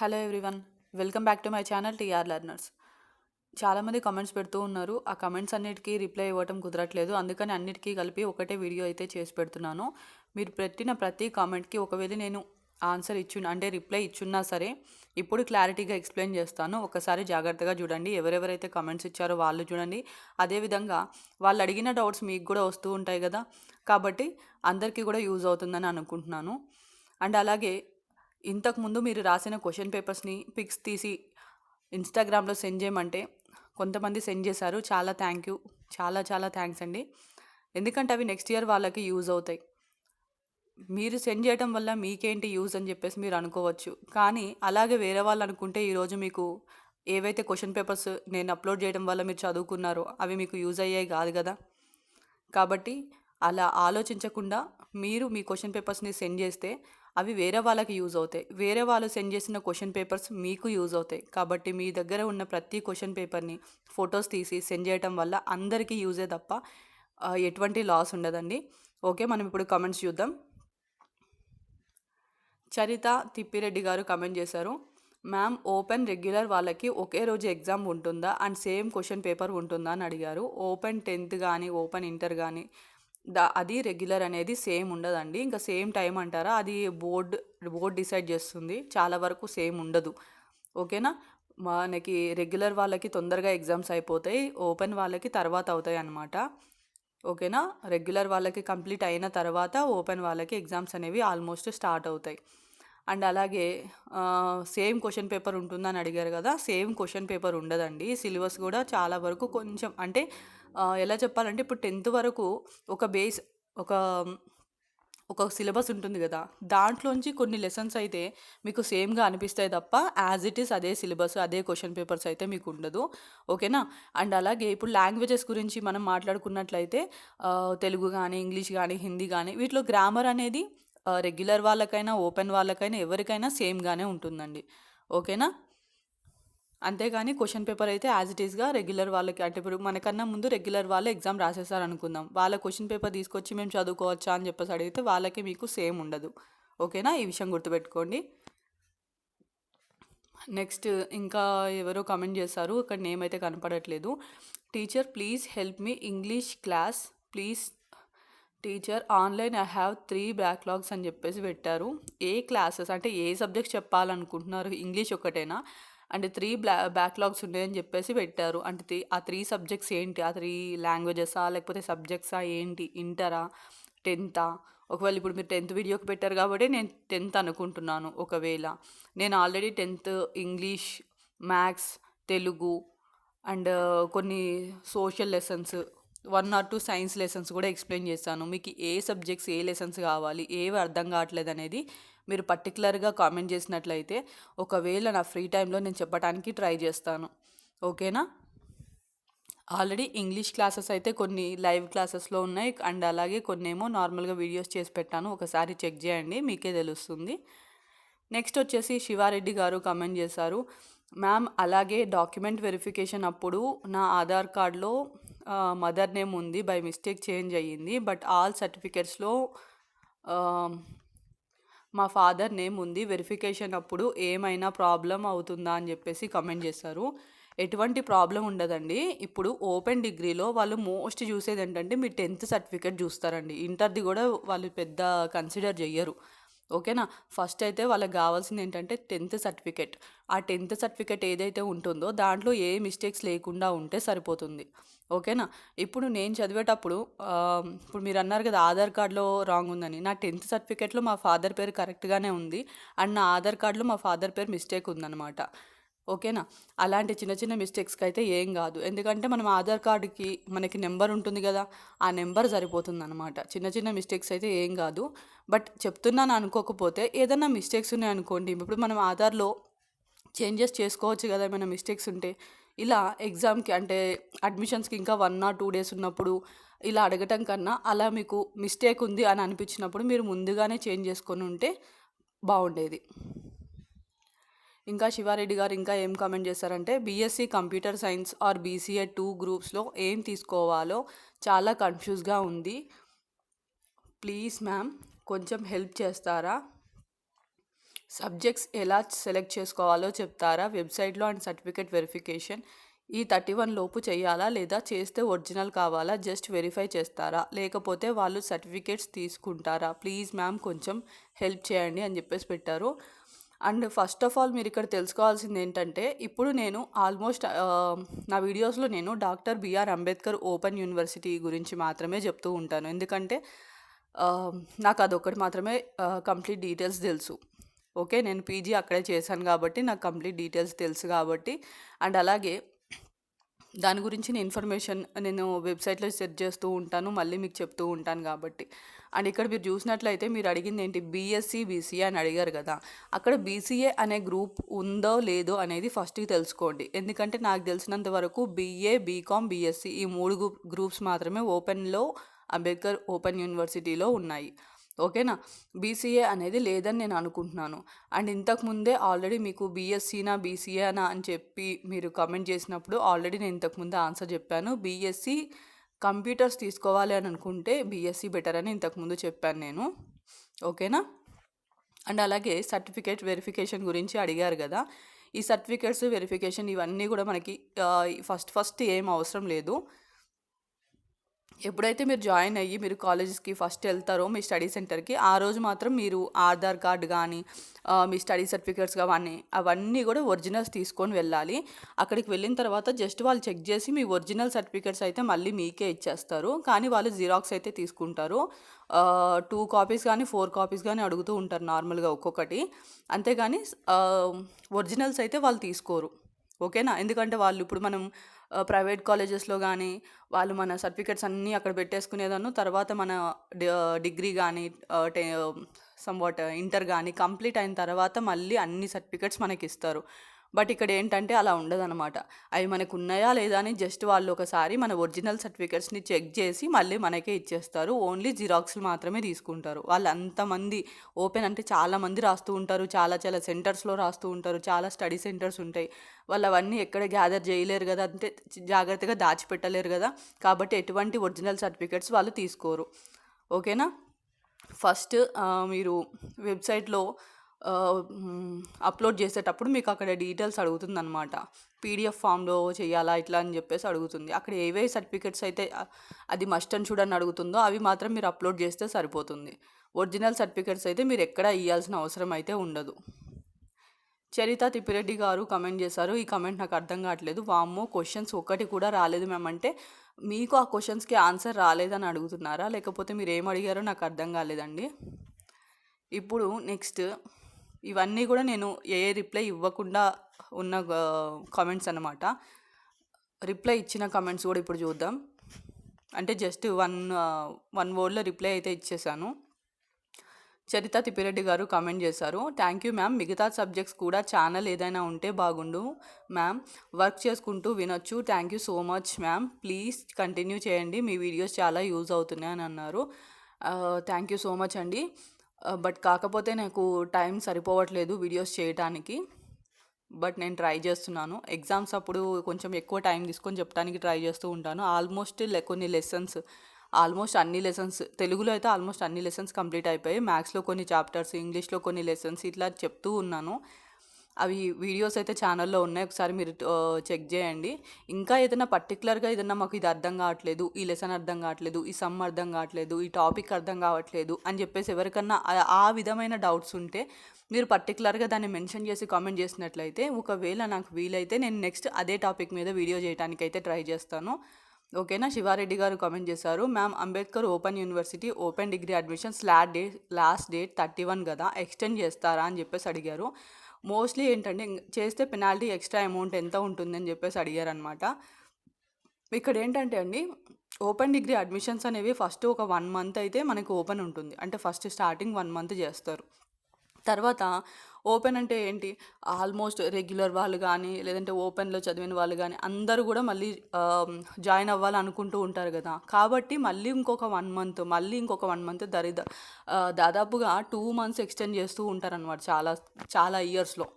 Hello everyone welcome back to my channel TR learners. చాలామంది comments పెడుతూ ఉన్నారు. ఆ కమెంట్స్ అన్నిటికీ రిప్లై ఇవ్వటం కుదరట్లేదు. అందుకని అన్నిటికీ కలిపి ఒకటే వీడియో అయితే చేసి పెడుతున్నాను. మీరు పెట్టిన ప్రతి కామెంట్కి ఒకవేళ నేను ఆన్సర్ ఇచ్చు అంటే రిప్లై ఇచ్చున్నా సరే ఇప్పుడు క్లారిటీగా ఎక్స్ప్లెయిన్ చేస్తాను. ఒకసారి జాగ్రత్తగా చూడండి. ఎవరెవరైతే కమెంట్స్ ఇచ్చారో వాళ్ళు చూడండి. అదేవిధంగా వాళ్ళు అడిగిన డౌట్స్ మీకు కూడా వస్తూ ఉంటాయి కదా. కాబట్టి అందరికీ కూడా యూజ్ అవుతుందని అనుకుంటున్నాను. అండ్ అలాగే ఇంతకుముందు మీరు రాసిన క్వశ్చన్ పేపర్స్ని పిక్స్ తీసి ఇన్స్టాగ్రామ్లో సెండ్ చేయమంటే కొంతమంది సెండ్ చేశారు. చాలా థ్యాంక్ యూ చాలా చాలా థ్యాంక్స్ అండి. ఎందుకంటే అవి నెక్స్ట్ ఇయర్ వాళ్ళకి యూజ్ అవుతాయి. మీరు సెండ్ చేయడం వల్ల మీకేంటి యూజ్ అని చెప్పేసి మీరు అనుకోవచ్చు. కానీ అలాగే వేరే వాళ్ళు అనుకుంటే ఈరోజు మీకు ఏవైతే క్వశ్చన్ పేపర్స్ నేను అప్లోడ్ చేయడం వల్ల మీరు చదువుకున్నారో అవి మీకు యూజ్ అయ్యాయి కాదు కదా. కాబట్టి అలా ఆలోచించకుండా మీరు మీ క్వశ్చన్ పేపర్స్ని సెండ్ చేస్తే అవి వేరే వాళ్ళకి యూజ్ అవుతాయి. వేరే వాళ్ళు సెండ్ చేసిన క్వశ్చన్ పేపర్స్ మీకు యూజ్ అవుతాయి. కాబట్టి మీ దగ్గర ఉన్న ప్రతి క్వశ్చన్ పేపర్ని ఫొటోస్ తీసి సెండ్ చేయటం వల్ల అందరికీ యూజే తప్ప ఎటువంటి లాస్ ఉండదండి. ఓకే మనం ఇప్పుడు కమెంట్స్ చూద్దాం. చరిత తిప్పిరెడ్డి గారు కమెంట్ చేశారు. మ్యామ్ ఓపెన్ రెగ్యులర్ వాళ్ళకి ఒకే రోజు ఎగ్జామ్ ఉంటుందా? అండ్ సేమ్ క్వశ్చన్ పేపర్ ఉంటుందా? అని అడిగారు. ఓపెన్ టెన్త్ కానీ ఓపెన్ ఇంటర్ కానీ దా అది రెగ్యులర్ అనేది సేమ్ ఉండదండి. ఇంకా సేమ్ టైం అంటారా? అది బోర్డ్ బోర్డ్ డిసైడ్ చేస్తుంది. చాలా వరకు సేమ్ ఉండదు. ఓకేనా? మనకి రెగ్యులర్ వాళ్ళకి తొందరగా ఎగ్జామ్స్ అయిపోతాయి. ఓపెన్ వాళ్ళకి తర్వాత అవుతాయి అన్నమాట. ఓకేనా? రెగ్యులర్ వాళ్ళకి కంప్లీట్ అయిన తర్వాత ఓపెన్ వాళ్ళకి ఎగ్జామ్స్ అనేవి ఆల్మోస్ట్ స్టార్ట్ అవుతాయి. అండ్ అలాగే సేమ్ క్వశ్చన్ పేపర్ ఉంటుందని అడిగారు కదా? సేమ్ క్వశ్చన్ పేపర్ ఉండదండి. సిలబస్ కూడా చాలా వరకు కొంచెం అంటే ఎలా చెప్పాలంటే ఇప్పుడు టెన్త్ వరకు ఒక బేస్ ఒక ఒక సిలబస్ ఉంటుంది కదా దాంట్లోంచి కొన్ని లెసన్స్ అయితే మీకు సేమ్గా అనిపిస్తాయి తప్ప యాజ్ ఇట్ ఈస్ అదే సిలబస్ అదే క్వశ్చన్ పేపర్స్ అయితే మీకు ఉండదు. ఓకేనా? అండ్ అలాగే ఇప్పుడు లాంగ్వేజెస్ గురించి మనం మాట్లాడుకున్నట్లయితే తెలుగు కానీ ఇంగ్లీష్ కానీ హిందీ కానీ వీటిలో గ్రామర్ అనేది రెగ్యులర్ వాళ్ళకైనా ఓపెన్ వాళ్ళకైనా ఎవరికైనా సేమ్గానే ఉంటుందండి. ఓకేనా? అంతేగాని క్వశ్చన్ పేపర్ అయితే యాజ్ ఇట్ ఈస్గా రెగ్యులర్ వాళ్ళకి అంటే ఇప్పుడు మనకన్నా ముందు రెగ్యులర్ వాళ్ళు ఎగ్జామ్ రాసేస్తారు అనుకుందాం వాళ్ళ క్వశ్చన్ పేపర్ తీసుకొచ్చి మేము చదువుకోవచ్చా అని చెప్పేసి అడిగితే వాళ్ళకి మీకు సేమ్ ఉండదు. ఓకేనా? ఈ విషయం గుర్తుపెట్టుకోండి. నెక్స్ట్ ఇంకా ఎవరో కమెంట్ చేశారు ఇక్కడ నేమ్ అయితే కనపడట్లేదు. Teacher please help me English class please teacher online I have three backlogs అని చెప్పేసి పెట్టారు. ఏ క్లాసెస్? అంటే ఏ సబ్జెక్ట్స్ చెప్పాలనుకుంటున్నారు? ఇంగ్లీష్ ఒకటేనా? అంటే త్రీ బ్లా బ్యాక్లాగ్స్ ఉన్నాయని చెప్పేసి పెట్టారు. అంటే త్రీ ఆ త్రీ సబ్జెక్ట్స్ ఏంటి? ఆ త్రీ లాంగ్వేజెసా లేకపోతే సబ్జెక్ట్సా ఏంటి? ఇంటరా టెన్తా ఒకవేళ ఇప్పుడు మీరు టెన్త్ వీడియోకి పెట్టారు కాబట్టి నేను టెన్త్ అనుకుంటున్నాను ఒకవేళ. నేను already tenth English maths Telugu and కొన్ని social lessons one or two science lessons కూడా ఎక్స్ప్లెయిన్ చేస్తాను. మీకు ఏ సబ్జెక్ట్స్ ఏ లెసన్స్ కావాలి ఏవి అర్థం కావట్లేదు అనేది మీరు పర్టికులర్గా కామెంట్ చేసినట్లయితే ఒకవేళ నా ఫ్రీ టైంలో నేను చెప్పడానికి ట్రై చేస్తాను. ఓకేనా? ఆల్రెడీ ఇంగ్లీష్ క్లాసెస్ అయితే కొన్ని లైవ్ క్లాసెస్లో ఉన్నాయి. అండ్ అలాగే కొన్ని ఏమో నార్మల్గా వీడియోస్ చేసి పెట్టాను. ఒకసారి చెక్ చేయండి మీకే తెలుస్తుంది. నెక్స్ట్ వచ్చేసి శివారెడ్డి గారు కమెంట్ చేశారు. మ్యామ్ అలాగే డాక్యుమెంట్ వెరిఫికేషన్ అప్పుడు నా ఆధార్ కార్డ్లో మదర్ నేమ్ ఉంది బై మిస్టేక్ చేంజ్ అయ్యింది బట్ ఆల్ సర్టిఫికెట్స్లో మా ఫాదర్ నేమ్ ఉంది వెరిఫికేషన్ అప్పుడు ఏమైనా ప్రాబ్లం అవుతుందా అని చెప్పేసి కమెంట్ చేశారు. ఎటువంటి ప్రాబ్లం ఉండదండి. ఇప్పుడు ఓపెన్ డిగ్రీలో వాళ్ళు మోస్ట్ చూసేది ఏంటంటే మీ టెన్త్ సర్టిఫికేట్ చూస్తారండి. ఇంటర్ది కూడా వాళ్ళు పెద్ద కన్సిడర్ చెయ్యరు. ఓకేనా? ఫస్ట్ అయితే వాళ్ళకి కావాల్సింది ఏంటంటే టెన్త్ సర్టిఫికేట్. ఆ టెన్త్ సర్టిఫికేట్ ఏదైతే ఉంటుందో దాంట్లో ఏ మిస్టేక్స్ లేకుండా ఉంటే సరిపోతుంది. ఓకేనా? ఇప్పుడు నేను చదివేటప్పుడు ఇప్పుడు మీరు అన్నారు కదా ఆధార్ కార్డులో రాంగ్ ఉందని. నా టెన్త్ సర్టిఫికేట్లో మా ఫాదర్ పేరు కరెక్ట్గానే ఉంది. అండ్ నా ఆధార్ కార్డులో మా ఫాదర్ పేరు మిస్టేక్ ఉందన్నమాట. ఓకేనా? అలాంటి చిన్న చిన్న మిస్టేక్స్కి అయితే ఏం కాదు. ఎందుకంటే మనం ఆధార్ కార్డుకి మనకి నెంబర్ ఉంటుంది కదా ఆ నెంబర్ సరిపోతుంది అనమాట చిన్న చిన్న మిస్టేక్స్ అయితే ఏం కాదు. బట్ చెప్తున్నాను అనుకోకపోతే ఏదైనా మిస్టేక్స్ ఉన్నాయి అనుకోండి ఇప్పుడు మనం ఆధార్లో చేంజెస్ చేసుకోవచ్చు కదా ఏమైనా మిస్టేక్స్ ఉంటే ఇలా ఎగ్జామ్కి అంటే అడ్మిషన్స్కి ఇంకా వన్ ఆర్ టూ డేస్ ఉన్నప్పుడు ఇలా అడగటం కన్నా అలా మీకు మిస్టేక్ ఉంది అని అనిపించినప్పుడు మీరు ముందుగానే చేంజ్ చేసుకొని ఉంటే బాగుండేది. ఇంకా శివారెడ్డి గారు ఇంకా ఏం కామెంట్ చేశారంటే BSc computer science or BCA two గ్రూప్స్లో ఏం తీసుకోవాలో చాలా కన్ఫ్యూజ్గా ఉంది. ప్లీజ్ మ్యామ్ కొంచెం హెల్ప్ చేస్తారా? సబ్జెక్ట్స్ ఎలా సెలెక్ట్ చేసుకోవాలో చెప్తారా? వెబ్సైట్లో అండ్ సర్టిఫికేట్ వెరిఫికేషన్ ఈ థర్టీ వన్ లోపు చేయాలా? లేదా చేస్తే ఒరిజినల్ కావాలా? జస్ట్ వెరిఫై చేస్తారా? లేకపోతే వాళ్ళు సర్టిఫికేట్స్ తీసుకుంటారా? ప్లీజ్ మ్యామ్ కొంచెం హెల్ప్ చేయండి అని చెప్పేసి పెట్టారు. అండ్ ఫస్ట్ ఆఫ్ ఆల్ మీరు ఇక్కడ తెలుసుకోవాల్సింది ఏంటంటే ఇప్పుడు నేను ఆల్మోస్ట్ నా వీడియోస్లో నేను doctor BR Ambedkar open university గురించి మాత్రమే చెప్తూ ఉంటాను. ఎందుకంటే నాకు అదొకటి మాత్రమే కంప్లీట్ డీటెయిల్స్ తెలుసు. ఓకే నేను పీజీ అక్కడే చేశాను కాబట్టి నాకు కంప్లీట్ డీటెయిల్స్ తెలుసు కాబట్టి. అండ్ అలాగే దాని గురించిన ఇన్ఫర్మేషన్ నేను వెబ్సైట్లో సెర్చ్ చేస్తూ ఉంటాను మళ్ళీ మీకు చెప్తూ ఉంటాను కాబట్టి. అండ్ ఇక్కడ మీరు చూసినట్లయితే మీరు అడిగింది ఏంటి? బీఎస్సీ బీసీఏ అని అడిగారు కదా. అక్కడ బీసీఏ అనే గ్రూప్ ఉందో లేదో అనేది ఫస్ట్ తెలుసుకోండి. ఎందుకంటే నాకు తెలిసినంత వరకు బీఏ బీకామ్ బీఎస్సీ ఈ మూడు గ్రూప్ గ్రూప్స్ మాత్రమే ఓపెన్లో అంబేద్కర్ ఓపెన్ యూనివర్సిటీలో ఉన్నాయి. ఓకేనా బీసీఏ అనేది లేదని నేను అనుకుంటున్నాను. అండ్ ఇంతకుముందే ఆల్రెడీ మీకు బీఎస్సీనా బీసీఏనా అని చెప్పి మీరు కమెంట్ చేసినప్పుడు ఆల్రెడీ నేను ఇంతకుముందే ఆన్సర్ చెప్పాను. బీఎస్సీ కంప్యూటర్స్ తీసుకోవాలి అని అనుకుంటే బీఎస్సీ బెటర్ అని ఇంతకుముందు చెప్పాను నేను. ఓకేనా? అండ్ అలాగే సర్టిఫికేట్ వెరిఫికేషన్ గురించి అడిగారు కదా. ఈ సర్టిఫికేట్స్ వెరిఫికేషన్ ఇవన్నీ కూడా మనకి ఫస్ట్ ఫస్ట్ ఏం అవసరం లేదు. ఎప్పుడైతే మీరు జాయిన్ అయ్యి మీరు కాలేజెస్కి ఫస్ట్ వెళ్తారో మీ స్టడీ సెంటర్కి ఆ రోజు మాత్రం మీరు ఆధార్ కార్డ్ కానీ మీ స్టడీ సర్టిఫికేట్స్ అవన్నీ అవన్నీ కూడా ఒరిజినల్స్ తీసుకొని వెళ్ళాలి. అక్కడికి వెళ్ళిన తర్వాత జస్ట్ వాళ్ళు చెక్ చేసి మీ ఒరిజినల్ సర్టిఫికేట్స్ అయితే మళ్ళీ మీకే ఇచ్చేస్తారు. కానీ వాళ్ళు జిరాక్స్ అయితే తీసుకుంటారు. టూ కాపీస్ కానీ ఫోర్ కాపీస్ కానీ అడుగుతూ ఉంటారు నార్మల్గా ఒక్కొక్కటి. అంతేగాని ఒరిజినల్స్ అయితే వాళ్ళు తీసుకోరు. ఓకేనా? ఎందుకంటే వాళ్ళు ఇప్పుడు మనం ప్రైవేట్ కాలేజెస్లో కానీ వాళ్ళు మన సర్టిఫికెట్స్ అన్నీ అక్కడ పెట్టేసుకునేదాన్ని. తర్వాత మన డిగ్రీ కానీ టే సమ్వాట్ ఇంటర్ కానీ కంప్లీట్ అయిన తర్వాత మళ్ళీ అన్ని సర్టిఫికెట్స్ మనకి ఇస్తారు బట్ ఇక్కడ ఏంటంటే అలా ఉండదన్నమాట. అవి మనకు ఉన్నాయా లేదా అని జస్ట్ వాళ్ళు ఒకసారి మన ఒరిజినల్ సర్టిఫికెట్స్ని చెక్ చేసి మళ్ళీ మనకే ఇచ్చేస్తారు. ఓన్లీ జిరాక్స్లు మాత్రమే తీసుకుంటారు. వాళ్ళు అంతమంది ఓపెన్ అంటే చాలామంది రాస్తూ ఉంటారు. చాలా చాలా సెంటర్స్లో రాస్తూ ఉంటారు. చాలా స్టడీ సెంటర్స్ ఉంటాయి. వాళ్ళు అవన్నీ ఎక్కడ గ్యాదర్ చేయలేరు కదా. అంటే జాగ్రత్తగా దాచిపెట్టలేరు కదా. కాబట్టి ఎటువంటి ఒరిజినల్ సర్టిఫికెట్స్ వాళ్ళు తీసుకోరు. ఓకేనా? ఫస్ట్ మీరు వెబ్సైట్లో అప్లోడ్ చేసేటప్పుడు మీకు అక్కడ డీటెయిల్స్ అడుగుతుంది అనమాట పీడిఎఫ్ ఫామ్లో చేయాలా ఇట్లా అని చెప్పేసి అడుగుతుంది. అక్కడ ఏవే సర్టిఫికెట్స్ అయితే అది మస్ట్ అని చూడని అడుగుతుందో అవి మాత్రం మీరు అప్లోడ్ చేస్తే సరిపోతుంది. ఒరిజినల్ సర్టిఫికెట్స్ అయితే మీరు ఎక్కడ ఇవ్వాల్సిన అవసరం అయితే ఉండదు. చరిత తిప్పిరెడ్డి గారు కమెంట్ చేశారు. ఈ కమెంట్ నాకు అర్థం కావట్లేదు. వామ్మో క్వశ్చన్స్ ఒకటి కూడా రాలేదు మ్యామ్ అంటే మీకు ఆ క్వశ్చన్స్కి ఆన్సర్ రాలేదని అడుగుతున్నారా? లేకపోతే మీరు ఏం అడిగారో నాకు అర్థం కాలేదండి. ఇప్పుడు నెక్స్ట్ ఇవన్నీ కూడా నేను ఏ రిప్లై ఇవ్వకుండా ఉన్న కామెంట్స్ అన్నమాట. రిప్లై ఇచ్చిన కామెంట్స్ కూడా ఇప్పుడు చూద్దాం. అంటే జస్ట్ వన్ వన్ వర్డ్లో రిప్లై అయితే ఇచ్చేసాను. చరిత తిప్పిరెడ్డి గారు కామెంట్ చేశారు. థ్యాంక్ యూ మ్యామ్ మిగతా సబ్జెక్ట్స్ కూడా ఛానల్ ఏదైనా ఉంటే బాగుండు మ్యామ్ వర్క్ చేసుకుంటూ వినొచ్చు. Thank you so much ma'am please continue చేయండి. మీ వీడియోస్ చాలా యూజ్ అవుతున్నాయి అని అన్నారు థ్యాంక్ యూ సో మచ్ అండి. Uh, బట్ కాకపోతే నాకు టైం సరిపోవట్లేదు వీడియోస్ చేయటానికి. బట్ నేను ట్రై చేస్తున్నాను. ఎగ్జామ్స్ అప్పుడు కొంచెం ఎక్కువ టైం తీసుకొని చెప్పడానికి ట్రై చేస్తూ ఉంటాను. ఆల్మోస్ట్ కొన్ని లెసన్స్ ఆల్మోస్ట్ అన్ని లెసన్స్ తెలుగులో అయితే ఆల్మోస్ట్ అన్ని లెసన్స్ కంప్లీట్ అయిపోయాయి. మ్యాథ్స్లో కొన్ని చాప్టర్స్ ఇంగ్లీష్లో కొన్ని లెసన్స్ ఇట్లా చెప్తూ ఉన్నాను. అవి వీడియోస్ అయితే ఛానల్లో ఉన్నాయి. ఒకసారి మీరు చెక్ చేయండి. ఇంకా ఏదైనా పర్టికులర్గా ఏదైనా మాకు ఇది అర్థం కావట్లేదు ఈ లెసన్ అర్థం కావట్లేదు ఈ సమ్ అర్థం కావట్లేదు ఈ టాపిక్ అర్థం కావట్లేదు అని చెప్పేసి ఎవరికన్నా ఆ- విధమైన డౌట్స్ ఉంటే మీరు పర్టికులర్గా దాన్ని మెన్షన్ చేసి కామెంట్ చేసినట్లయితే ఒకవేళ నాకు వీలైతే నేను నెక్స్ట్ అదే టాపిక్ మీద వీడియో చేయడానికి అయితే ట్రై చేస్తాను. ఓకేనా? శివారెడ్డి గారు కామెంట్ చేశారు. Ma'am Ambedkar open university open degree admissions last date last date thirty one కదా ఎక్స్టెండ్ చేస్తారా? అని చెప్పేసి అడిగారు. మోస్ట్లీ ఏంటంటే చేస్తే పెనాల్టీ ఎక్స్ట్రా అమౌంట్ ఎంత ఉంటుందని చెప్పేసి అడిగారనమాట ఇక్కడ ఏంటంటే అండి ఓపెన్ డిగ్రీ అడ్మిషన్స్ అనేవి ఫస్ట్ ఒక వన్ మంత్ అయితే మనకు ఓపెన్ ఉంటుంది. అంటే ఫస్ట్ స్టార్టింగ్ వన్ మంత్ చేస్తారు. తర్వాత ఓపెన్ అంటే ఏంటి? ఆల్మోస్ట్ రెగ్యులర్ వాళ్ళు కానీ లేదంటే ఓపెన్లో చదివిన వాళ్ళు కానీ అందరూ కూడా మళ్ళీ జాయిన్ అవ్వాలి అనుకుంటూ ఉంటారు కదా. కాబట్టి మళ్ళీ ఇంకొక వన్ మంత్ మళ్ళీ ఇంకొక వన్ మంత్ దరిద దాదాపుగా టూ మంత్స్ ఎక్స్టెండ్ చేస్తూ ఉంటారనమాట చాలా చాలా ఇయర్స్లో.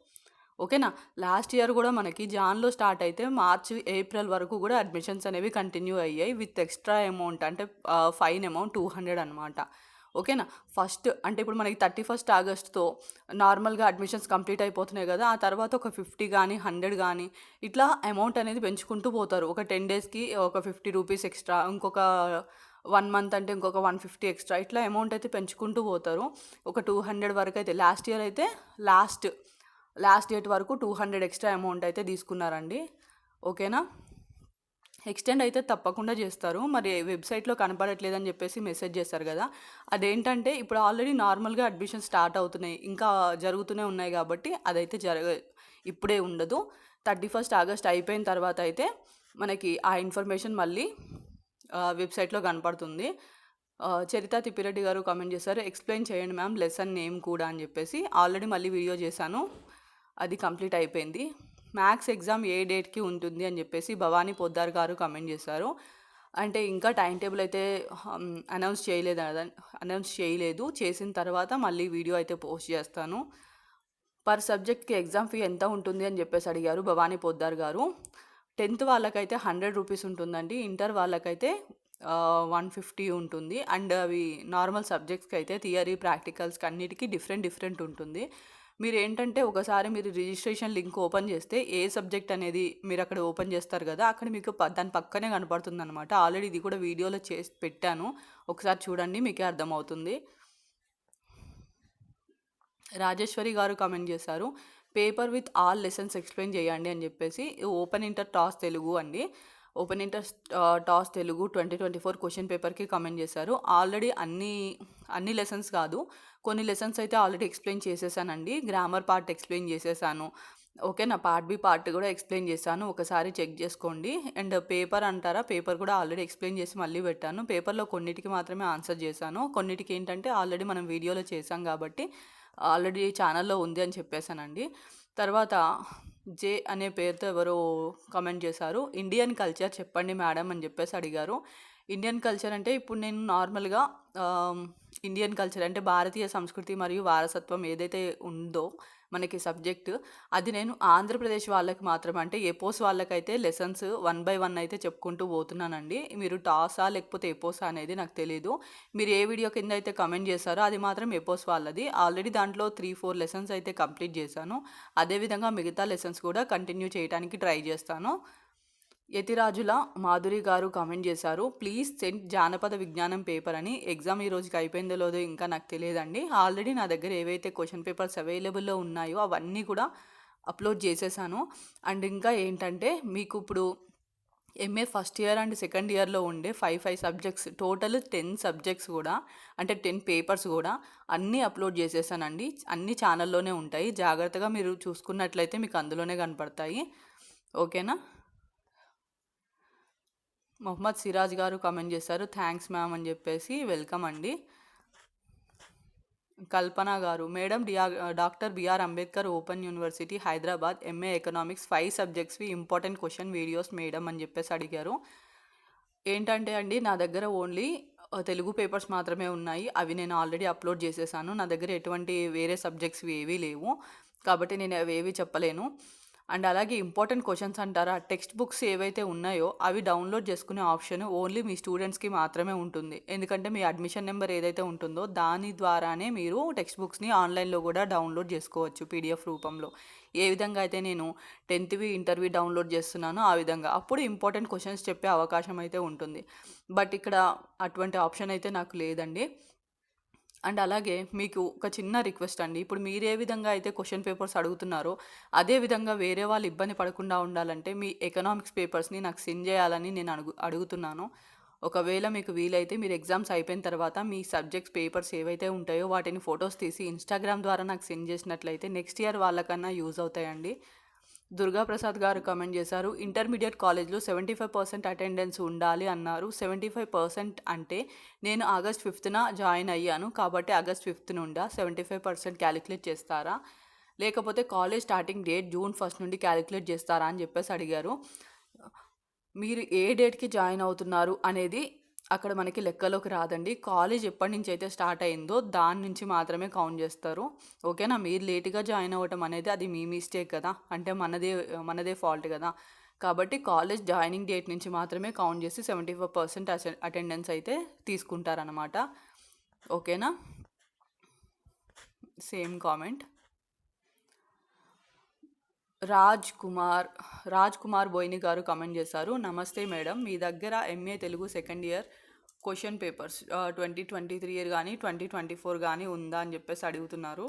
ఓకేనా? లాస్ట్ ఇయర్ కూడా మనకి జాన్లో స్టార్ట్ అయితే మార్చ్ ఏప్రిల్ వరకు కూడా అడ్మిషన్స్ అనేవి కంటిన్యూ అయ్యాయి విత్ ఎక్స్ట్రా అమౌంట్ అంటే ఫైన్ అమౌంట్ టూ హండ్రెడ్ అనమాట ఓకేనా? ఫస్ట్ అంటే ఇప్పుడు మనకి థర్టీ ఫస్ట్ ఆగస్ట్తో నార్మల్గా అడ్మిషన్స్ కంప్లీట్ అయిపోతున్నాయి కదా ఆ తర్వాత ఒక ఫిఫ్టీ కానీ హండ్రెడ్ కానీ ఇట్లా అమౌంట్ అనేది పెంచుకుంటూ పోతారు. ఒక టెన్ డేస్కి ఒక ఫిఫ్టీ రూపీస్ ఎక్స్ట్రా ఇంకొక వన్ మంత్ అంటే ఇంకొక వన్ ఫిఫ్టీ ఎక్స్ట్రా ఇట్లా అమౌంట్ అయితే పెంచుకుంటూ పోతారు. ఒక టూ హండ్రెడ్ వరకు అయితే లాస్ట్ ఇయర్ అయితే లాస్ట్ లాస్ట్ డేట్ వరకు టూ హండ్రెడ్ ఎక్స్ట్రా అమౌంట్ అయితే తీసుకున్నారండి. ఓకేనా? ఎక్స్టెండ్ అయితే తప్పకుండా చేస్తారు. మరి వెబ్సైట్లో కనపడట్లేదని చెప్పేసి మెసేజ్ చేస్తారు కదా. అదేంటంటే ఇప్పుడు ఆల్రెడీ నార్మల్గా అడ్మిషన్ స్టార్ట్ అవుతున్నాయి. ఇంకా జరుగుతూనే ఉన్నాయి కాబట్టి అదైతే జరగ ఇప్పుడే ఉండదు. థర్టీ ఫస్ట్ ఆగస్ట్ అయిపోయిన తర్వాత అయితే మనకి ఆ ఇన్ఫర్మేషన్ మళ్ళీ వెబ్సైట్లో కనపడుతుంది. చరిత తిప్పిరెడ్డి గారు కామెంట్ చేశారు ఎక్స్ప్లెయిన్ చేయండి మ్యామ్ లెసన్ నేమ్ కూడా అని చెప్పేసి. ఆల్రెడీ మళ్ళీ వీడియో చేశాను. అది కంప్లీట్ అయిపోయింది. మ్యాథ్స్ ఎగ్జామ్ ఏ డేట్కి ఉంటుంది అని చెప్పేసి భవానీ పొద్దార్ గారు కమెంట్ చేశారు. అంటే ఇంకా టైం టేబుల్ అయితే అనౌన్స్ చేయలేదు అనౌన్స్ చేయలేదు. చేసిన తర్వాత మళ్ళీ వీడియో అయితే పోస్ట్ చేస్తాను. పర్ సబ్జెక్ట్కి ఎగ్జామ్ ఫీ ఎంత ఉంటుంది అని చెప్పేసి అడిగారు భవానీ పొద్దార్ గారు. టెన్త్ వాళ్ళకైతే హండ్రెడ్ రూపీస్ ఉంటుందండి. ఇంటర్ వాళ్ళకైతే వన్ ఫిఫ్టీ ఉంటుంది. అండ్ అవి నార్మల్ సబ్జెక్ట్స్కి అయితే థియరీ ప్రాక్టికల్స్కి అన్నిటికీ డిఫరెంట్ డిఫరెంట్ ఉంటుంది. మీరు ఏంటంటే ఒకసారి మీరు రిజిస్ట్రేషన్ లింక్ ఓపెన్ చేస్తే ఏ సబ్జెక్ట్ అనేది మీరు అక్కడ ఓపెన్ చేస్తారు కదా అక్కడ మీకు ప- దాని పక్కనే కనపడుతుంది అనమాట ఆల్రెడీ ఇది కూడా వీడియోలో చేసి పెట్టాను. ఒకసారి చూడండి మీకే అర్థమవుతుంది. రాజేశ్వరి గారు కామెంట్ చేశారు paper with all lessons explain చేయండి అని చెప్పేసి. ఓపెన్ ఇంటర్ టాస్ తెలుగు అండి. Open inter TOSS Telugu twenty twenty four question పేపర్కి కమెంట్ చేశారు. ఆల్రెడీ అన్ని అన్ని లెసన్స్ కాదు కొన్ని లెసన్స్ అయితే ఆల్రెడీ ఎక్స్ప్లెయిన్ చేసేసానండి. గ్రామర్ పార్ట్ ఎక్స్ప్లెయిన్ చేసేసాను. ఓకే నా పార్ట్ బి పార్ట్ కూడా ఎక్స్ప్లెయిన్ చేశాను. ఒకసారి చెక్ చేసుకోండి. అండ్ పేపర్ అంటారా? పేపర్ కూడా ఆల్రెడీ ఎక్స్ప్లెయిన్ చేసి మళ్ళీ పెట్టాను. పేపర్లో కొన్నిటికి మాత్రమే ఆన్సర్ చేశాను. కొన్నిటికి ఏంటంటే ఆల్రెడీ మనం వీడియోలో చేసాం కాబట్టి ఆల్రెడీ ఛానల్లో ఉంది అని చెప్పేశానండి తర్వాత జే అనే పేరుతో ఎవరో కమెంట్ చేశారు. ఇండియన్ కల్చర్ చెప్పండి మేడం అని చెప్పేసి అడిగారు. ఇండియన్ కల్చర్ అంటే ఇప్పుడు నేను నార్మల్గా ఇండియన్ కల్చర్ అంటే భారతీయ సంస్కృతి మరియు వారసత్వం ఏదైతే ఉందో మనకి సబ్జెక్ట్ అది నేను ఆంధ్రప్రదేశ్ వాళ్ళకి మాత్రమే. అంటే ఎపోస్ వాళ్ళకైతే లెసన్స్ వన్ బై వన్ అయితే చెప్పుకుంటూ పోతున్నానండి. మీరు టాసా లేకపోతే ఎపోసా అనేది నాకు తెలియదు మీరు ఏ వీడియో కింద అయితే కమెంట్ చేశారో అది మాత్రం ఎపోస్ వాళ్ళది. ఆల్రెడీ దాంట్లో త్రీ ఫోర్ లెసన్స్ అయితే కంప్లీట్ చేశాను. అదేవిధంగా మిగతా లెసన్స్ కూడా కంటిన్యూ చేయడానికి ట్రై చేస్తాను. యతిరాజుల మాధురి గారు కామెంట్ చేశారు. ప్లీజ్ సెండ్ జానపద విజ్ఞానం పేపర్ అని ఎగ్జామ్ ఈ రోజుకి అయిపోయిందో లేదో ఇంకా నాకు తెలియదండి. ఆల్రెడీ నా దగ్గర ఏవైతే క్వశ్చన్ పేపర్స్ అవైలబుల్లో ఉన్నాయో అవన్నీ కూడా అప్లోడ్ చేసేసాను. అండ్ ఇంకా ఏంటంటే మీకు ఇప్పుడు MA first year and second ఇయర్లో ఉండే five five subjects total ten subjects కూడా అంటే టెన్ పేపర్స్ కూడా అన్నీ అప్లోడ్ చేసేసానండి. అన్ని ఛానల్లోనే ఉంటాయి. జాగ్రత్తగా మీరు చూసుకున్నట్లయితే మీకు అందులోనే కనపడతాయి. ఓకేనా? మొహమ్మద్ సిరాజ్ గారు కామెంట్ చేశారు. థ్యాంక్స్ మ్యామ్ అని చెప్పేసి వెల్కమ్ అండి. కల్పన గారు madam DR doctor BR Ambedkar open university Hyderabad MA economics five సబ్జెక్ట్స్వి important question videos madam అని చెప్పేసి అడిగారు. ఏంటంటే అండి నా దగ్గర ఓన్లీ తెలుగు పేపర్స్ మాత్రమే ఉన్నాయి. అవి నేను ఆల్రెడీ అప్లోడ్ చేసేసాను. నా దగ్గర ఎటువంటి వేరే సబ్జెక్ట్స్ ఏవీ లేవు. కాబట్టి నేను అవి ఏవి చెప్పలేను. అండ్ అలాగే ఇంపార్టెంట్ క్వశ్చన్స్ అంటారా? టెక్స్ట్ బుక్స్ ఏవైతే ఉన్నాయో అవి డౌన్లోడ్ చేసుకునే ఆప్షన్ ఓన్లీ మీ స్టూడెంట్స్కి మాత్రమే ఉంటుంది. ఎందుకంటే మీ అడ్మిషన్ నెంబర్ ఏదైతే ఉంటుందో దాని ద్వారానే మీరు టెక్స్ట్ బుక్స్ని ఆన్లైన్లో కూడా డౌన్లోడ్ చేసుకోవచ్చు పీడిఎఫ్ రూపంలో. ఏ విధంగా అయితే నేను టెన్త్వి ఇంటర్వ్యూ డౌన్లోడ్ చేస్తున్నానో ఆ విధంగా. అప్పుడు ఇంపార్టెంట్ క్వశ్చన్స్ చెప్పే అవకాశం అయితే ఉంటుంది. బట్ ఇక్కడ అటువంటి ఆప్షన్ అయితే నాకు లేదండి. అండ్ అలాగే మీకు ఒక చిన్న రిక్వెస్ట్ అండి. ఇప్పుడు మీరు ఏ విధంగా అయితే క్వశ్చన్ పేపర్స్ అడుగుతున్నారో అదే విధంగా వేరే వాళ్ళు ఇబ్బంది పడకుండా ఉండాలంటే మీ ఎకనామిక్స్ పేపర్స్ని నాకు సెండ్ చేయాలని నేను అడుగు అడుగుతున్నాను. ఒకవేళ మీకు వీలైతే మీరు ఎగ్జామ్స్ అయిపోయిన తర్వాత మీ సబ్జెక్ట్స్ పేపర్స్ ఏవైతే ఉంటాయో వాటిని ఫొటోస్ తీసి ఇన్స్టాగ్రామ్ ద్వారా నాకు సెండ్ చేసినట్లయితే నెక్స్ట్ ఇయర్ వాళ్ళకన్నా యూజ్ అవుతాయండి. దుర్గాప్రసాద్ గారు కమెంట్ చేశారు. ఇంటర్మీడియట్ కాలేజ్లో సెవెంటీ ఫైవ్ పర్సెంట్ అటెండెన్స్ ఉండాలి అన్నారు. సెవెంటీ ఫైవ్ పర్సెంట్ అంటే నేను ఆగస్ట్ ఫిఫ్త్న జాయిన్ అయ్యాను కాబట్టి ఆగస్ట్ ఫిఫ్త్ నుండా సెవెంటీ ఫైవ్ పర్సెంట్ క్యాలిక్యులేట్ చేస్తారా? లేకపోతే college starting date June first నుండి క్యాలిక్యులేట్ చేస్తారా అని చెప్పేసి అడిగారు. మీరు ఏ డేట్కి జాయిన్ అవుతున్నారు అనేది అక్కడ మనకి లెక్కలోకి రాదండి. కాలేజ్ ఎప్పటి నుంచి అయితే స్టార్ట్ అయిందో దాని నుంచి మాత్రమే కౌంట్ చేస్తారు. ఓకేనా? మీరు లేట్గా జాయిన్ అవ్వటం అనేది అది మీ మిస్టేక్ కదా. అంటే మనదే మనదే ఫాల్ట్ కదా. కాబట్టి కాలేజ్ జాయినింగ్ డేట్ నుంచి మాత్రమే కౌంట్ చేసి సెవెంటీ ఫైవ్ పర్సెంట్ అటెండెన్స్ అయితే తీసుకుంటారనమాట ఓకేనా? Same comment. రాజ్ కుమార్ రాజ్ కుమార్ బోయిని గారు కమెంట్ చేశారు. నమస్తే మేడం. మీ దగ్గర MA Telugu second year question papers twenty twenty three year కానీ ట్వంటీ ట్వంటీ ఫోర్ కానీ ఉందా అని చెప్పేసి అడుగుతున్నారు.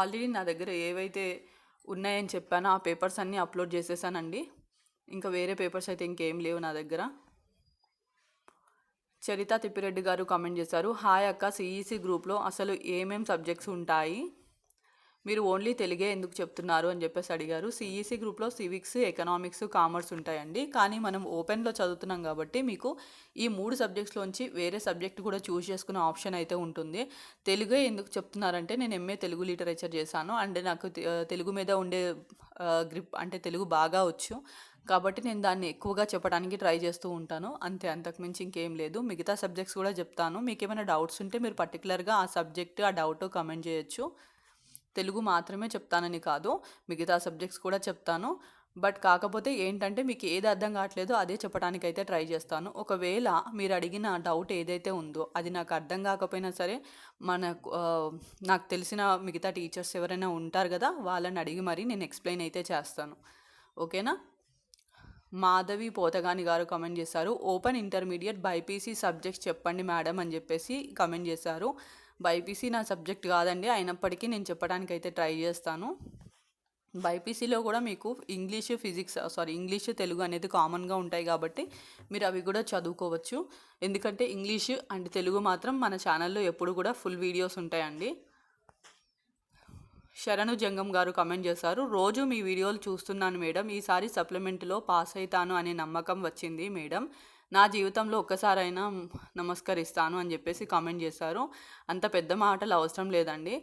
ఆల్రెడీ నా దగ్గర ఏవైతే ఉన్నాయని చెప్పానో ఆ పేపర్స్ అన్నీ అప్లోడ్ చేసేసానండి. ఇంకా వేరే పేపర్స్ అయితే ఇంకేం లేవు నా దగ్గర. చరిత తిప్పిరెడ్డి గారు కామెంట్ చేశారు హాయ్ అక్క సిఈసి గ్రూప్లో అసలు ఏమేం సబ్జెక్ట్స్ ఉంటాయి? మీరు ఓన్లీ తెలుగే ఎందుకు చెప్తున్నారు అని చెప్పేసి అడిగారు. సిఈసి గ్రూప్లో సివిక్స్ ఎకనామిక్స్ కామర్స్ ఉంటాయండి. కానీ మనం ఓపెన్లో చదువుతున్నాం కాబట్టి మీకు ఈ మూడు సబ్జెక్ట్స్లోంచి వేరే సబ్జెక్ట్ కూడా చూస్ చేసుకునే ఆప్షన్ అయితే ఉంటుంది. తెలుగే ఎందుకు చెప్తున్నారంటే నేను ఎంఏ తెలుగు లిటరేచర్ చేశాను. అండ్ నాకు తెలుగు మీద ఉండే గ్రిప్ అంటే తెలుగు బాగా వచ్చు. కాబట్టి నేను దాన్ని ఎక్కువగా చెప్పడానికి ట్రై చేస్తూ ఉంటాను. అంతే అంతకుమించి ఇంకేం లేదు. మిగతా సబ్జెక్ట్స్ కూడా చెప్తాను. మీకు ఏమైనా డౌట్స్ ఉంటే మీరు పర్టికులర్గా ఆ సబ్జెక్ట్ ఆ డౌట్ కమెంట్ చేయొచ్చు. తెలుగు మాత్రమే చెప్తానని కాదు మిగతా సబ్జెక్ట్స్ కూడా చెప్తాను. బట్ కాకపోతే ఏంటంటే మీకు ఏది అర్థం కావట్లేదో అదే చెప్పడానికి అయితే ట్రై చేస్తాను. ఒకవేళ మీరు అడిగిన డౌట్ ఏదైతే ఉందో అది నాకు అర్థం కాకపోయినా సరే మన నాకు తెలిసిన మిగతా టీచర్స్ ఎవరైనా ఉంటారు కదా వాళ్ళని అడిగి మరీ నేను ఎక్స్ప్లెయిన్ అయితే చేస్తాను. ఓకేనా? మాధవి పోతగాని గారు కమెంట్ చేశారు ఓపెన్ ఇంటర్మీడియట్ బైపీసీ సబ్జెక్ట్స్ చెప్పండి మేడం అని చెప్పేసి కమెంట్ చేశారు. బైపీసీ నా సబ్జెక్ట్ కాదండి అయినప్పటికీ నేను చెప్పడానికి అయితే ట్రై చేస్తాను. బైపీసీలో కూడా మీకు English physics sorry English Telugu అనేది కామన్గా ఉంటాయి కాబట్టి మీరు అవి కూడా చదువుకోవచ్చు. ఎందుకంటే ఇంగ్లీష్ అండ్ తెలుగు మాత్రం మన ఛానల్లో ఎప్పుడు కూడా ఫుల్ వీడియోస్ ఉంటాయండి. శరణు జంగం గారు కమెంట్ చేశారు రోజు మీ వీడియోలు చూస్తున్నాను మేడం ఈసారి సప్లిమెంట్లో పాస్ అవుతాను అనే నమ్మకం వచ్చింది మేడం. నా జీవితంలో ఒక్కసారైనా నమస్కరిస్తాను అని చెప్పేసి కామెంట్ చేశారు. అంత పెద్ద మాటలు అవసరం లేదండి.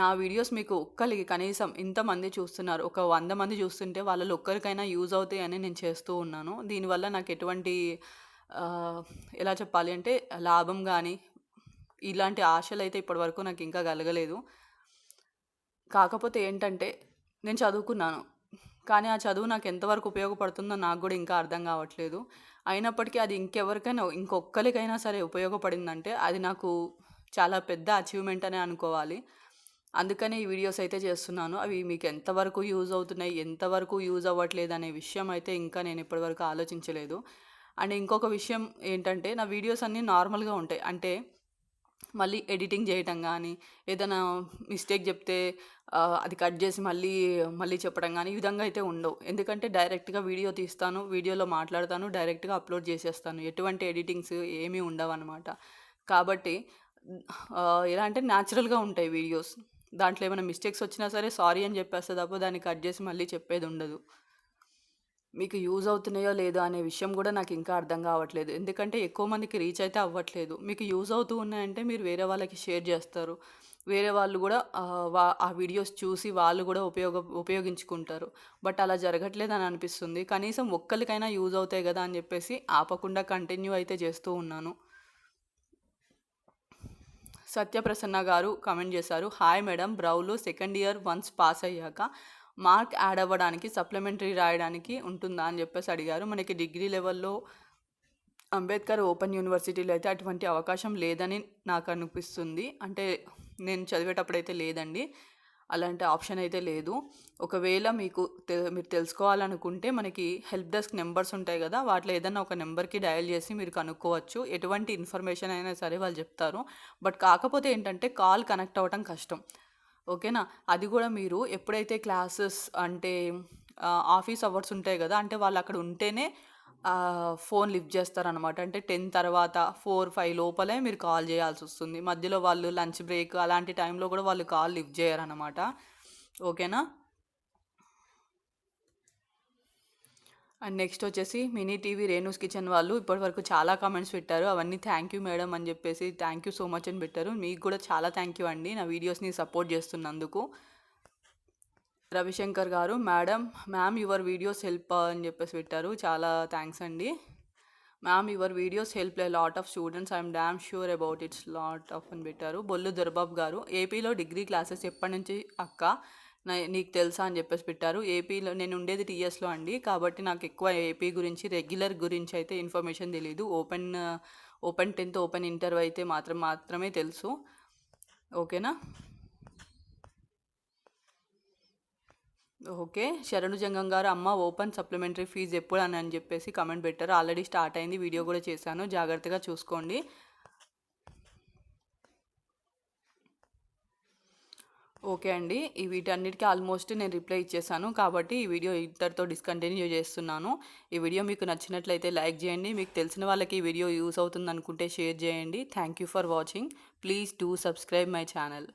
నా వీడియోస్ మీకు ఒక్కరికి కనీసం ఇంతమంది చూస్తున్నారు ఒక వంద మంది చూస్తుంటే వాళ్ళలో ఒక్కరికైనా యూజ్ అవుతాయని నేను చేస్తూ ఉన్నాను. దీనివల్ల నాకు ఎటువంటి ఎలా చెప్పాలి అంటే లాభం కానీ ఇలాంటి ఆశలు అయితే ఇప్పటివరకు నాకు ఇంకా కలగలేదు. కాకపోతే ఏంటంటే నేను చదువుకున్నాను. కానీ ఆ చదువు నాకు ఎంతవరకు ఉపయోగపడుతుందో నాకు కూడా ఇంకా అర్థం కావట్లేదు. అయినప్పటికీ అది ఇంకెవరికైనా ఇంకొక్కరికైనా సరే ఉపయోగపడిందంటే అది నాకు చాలా పెద్ద అచీవ్మెంట్ అనే అనుకోవాలి. అందుకనే ఈ వీడియోస్ అయితే చేస్తున్నాను. అవి మీకు ఎంతవరకు యూజ్ అవుతున్నాయి ఎంతవరకు యూజ్ అవ్వట్లేదు అనే విషయం అయితే ఇంకా నేను ఇప్పటివరకు ఆలోచించలేదు. అండ్ ఇంకొక విషయం ఏంటంటే నా వీడియోస్ అన్నీ నార్మల్గా ఉంటాయి. అంటే మళ్ళీ ఎడిటింగ్ చేయటం కానీ ఏదైనా మిస్టేక్ చెప్తే అది కట్ చేసి మళ్ళీ మళ్ళీ చెప్పడం కానీ ఈ విధంగా అయితే ఉండవు. ఎందుకంటే డైరెక్ట్గా వీడియో తీస్తాను వీడియోలో మాట్లాడతాను డైరెక్ట్గా అప్లోడ్ చేసేస్తాను. ఎటువంటి ఎడిటింగ్స్ ఏమీ ఉండవు అనమాట కాబట్టి ఎలా అంటే న్యాచురల్గా ఉంటాయి వీడియోస్. దాంట్లో ఏమైనా మిస్టేక్స్ వచ్చినా సరే సారీ అని చెప్పేస్తే తప్ప దాన్ని కట్ చేసి మళ్ళీ చెప్పేది ఉండదు. మీకు యూజ్ అవుతున్నాయో లేదో అనే విషయం కూడా నాకు ఇంకా అర్థం కావట్లేదు. ఎందుకంటే ఎక్కువ మందికి రీచ్ అయితే అవ్వట్లేదు. మీకు యూజ్ అవుతూ ఉన్నాయంటే మీరు వేరే వాళ్ళకి షేర్ చేస్తారు. వేరే వాళ్ళు కూడా ఆ, వా ఆ వీడియోస్ చూసి వాళ్ళు కూడా ఉపయోగ ఉపయోగించుకుంటారు. బట్ అలా జరగట్లేదు అని అనిపిస్తుంది. కనీసం ఒక్కరికైనా యూజ్ అవుతాయి కదా అని చెప్పేసి ఆపకుండా కంటిన్యూ అయితే చేస్తూ ఉన్నాను. సత్యప్రసన్న గారు కమెంట్ చేశారు. హాయ్ మేడం బ్రౌలు సెకండ్ ఇయర్ వన్స్ పాస్ అయ్యాక మార్క్ యాడ్ అవ్వడానికి సప్లిమెంటరీ రాయడానికి ఉంటుందా అని చెప్పేసి అడిగారు. మనకి డిగ్రీ లెవెల్లో అంబేద్కర్ ఓపెన్ యూనివర్సిటీలో అయితే అటువంటి అవకాశం లేదని నాకు అనిపిస్తుంది. అంటే నేను చదివేటప్పుడు అయితే లేదండి. అలాంటి ఆప్షన్ అయితే లేదు. ఒకవేళ మీకు తె మీరు తెలుసుకోవాలనుకుంటే మనకి హెల్ప్ డెస్క్ నెంబర్స్ ఉంటాయి కదా వాటిలో ఏదైనా ఒక నెంబర్కి డయల్ చేసి మీరు కనుక్కోవచ్చు. ఎటువంటి ఇన్ఫర్మేషన్ అయినా సరే వాళ్ళు చెప్తారు. బట్ కాకపోతే ఏంటంటే కాల్ కనెక్ట్ అవ్వటం కష్టం. ఓకేనా? అది కూడా మీరు ఎప్పుడైతే క్లాసెస్ అంటే ఆఫీస్ అవర్స్ ఉంటాయి కదా అంటే వాళ్ళు అక్కడ ఉంటేనే ఫోన్ లిఫ్ట్ చేస్తారనమాట అంటే టెన్ తర్వాత ఫోర్ ఫైవ్ లోపలే మీరు కాల్ చేయాల్సి వస్తుంది. మధ్యలో వాళ్ళు లంచ్ బ్రేక్ అలాంటి టైంలో కూడా వాళ్ళు కాల్ లిఫ్ట్ చేయరనమాట ఓకేనా? అండ్ నెక్స్ట్ వచ్చేసి మినీ టీవీ రేణూస్ కిచెన్ వాళ్ళు ఇప్పటివరకు చాలా కామెంట్స్ పెట్టారు. అవన్నీ థ్యాంక్ యూ మేడం అని చెప్పేసి థ్యాంక్ యూ సో మచ్ అని పెట్టారు. మీకు కూడా చాలా థ్యాంక్ యూ అండి. నా వీడియోస్ని సపోర్ట్ చేస్తున్నందుకు. రవిశంకర్ గారు madam ma'am your videos help అని చెప్పేసి పెట్టారు. చాలా థ్యాంక్స్ అండి. మ్యామ్ యువర్ వీడియోస్ హెల్ప్ లే lot of students I'm damn sure about it's lot of అని పెట్టారు. బొల్లు దొరబాబు గారు ఏపీలో డిగ్రీ క్లాసెస్ ఎప్పటి నుంచి అక్క? నీకు తెలుసా అని చెప్పేసి పెట్టారు. ఏపీలో నేను ఉండేది టీఎస్లో అండి. కాబట్టి నాకు ఎక్కువ ఏపీ గురించి రెగ్యులర్ గురించి అయితే ఇన్ఫర్మేషన్ తెలియదు open open tenth open interview అయితే మాత్రం మాత్రమే తెలుసు. ఓకేనా? ఓకే. శరణు జంగం గారు అమ్మ ఓపెన్ సప్లిమెంటరీ ఫీజు ఎప్పుడు అని అని చెప్పేసి కమెంట్ పెట్టారు. ఆల్రెడీ స్టార్ట్ అయింది. వీడియో కూడా చేశాను. జాగ్రత్తగా చూసుకోండి. ఓకే అండి. ఈ వీటన్నిటికీ ఆల్మోస్ట్ నేను రిప్లై ఇచ్చేసాను. కాబట్టి ఈ వీడియో ఇంతటితో డిస్కంటిన్యూ చేస్తున్నాను. ఈ వీడియో మీకు నచ్చినట్లయితే లైక్ చేయండి. మీకు తెలిసిన వాళ్ళకి ఈ వీడియో యూస్ అవుతుంది అనుకుంటే షేర్ చేయండి. Thank you for watching. Please do subscribe my channel.